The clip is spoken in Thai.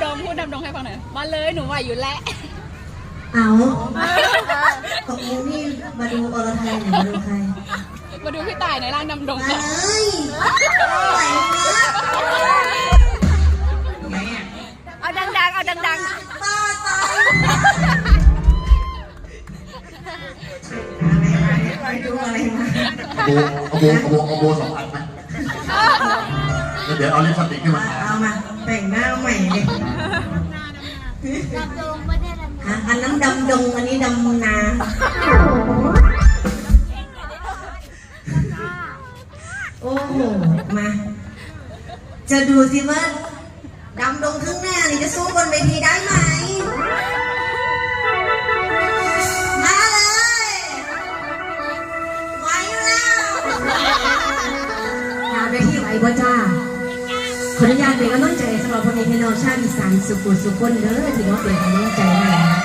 ำดงพูดดำดงให้ฟังหน่อยมาเลยหนูไหวอยู่แล้วเอาตกลงนี่มาดูอรไทยหรือมาดูใครมาดูพี่ต่ายในร่างดำดงมาค่ะเลยไหวนะเอาดังๆ เอาดังบ้าตายไปดูอะไรมาเอาโบเอาโบเอาโบเอาโบสองอันไหมแล้วเดี๋ยวเอาลิปสติกขึ้นมาทาเอามาแต่งหน้าใหม่เลย อะอันนั้นดำดงอันนี้ดำนาโอ้โห มา จะดูสิว่าดำดงข้างหน้านี่จะสู้บนเวทีได้ไหม มาเลยไหวแล้วงานเวทีไหวบ่จ้า ขออนุญาตเป็นกำลังใจสำหรับคนในพี่น้องชาติอีสานสุขุสุขคนเด้อที่น้องเป็นกำลังใจให้